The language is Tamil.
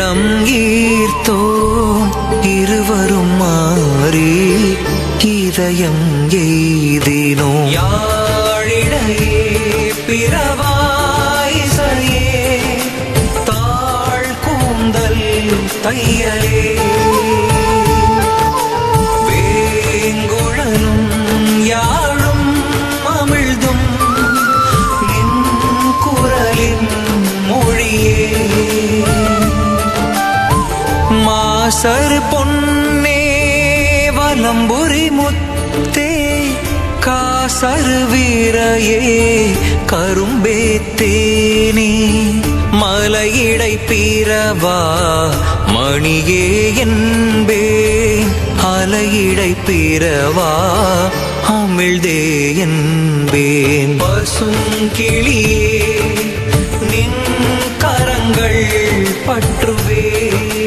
உள்ளம் ஈர்த்தோம் இருவரும் மாறி இதயம் எய்தினோம். யாழிடையே பிறவாயிசையே தாழ் கூந்தல் தையலே. வேங்குழலும் யாழும் அமிழ்தும் மாசரு பொன்னே வலம்புரி முத்தே காசர் வீரையே கரும்பே தேனே. மலையிடை பீரவா மணியே என்பே. அலையிடை பீரவா அமிழ்தே என்பேன். பசும் கிளியே நின் கரங்கள் பற்றுவே.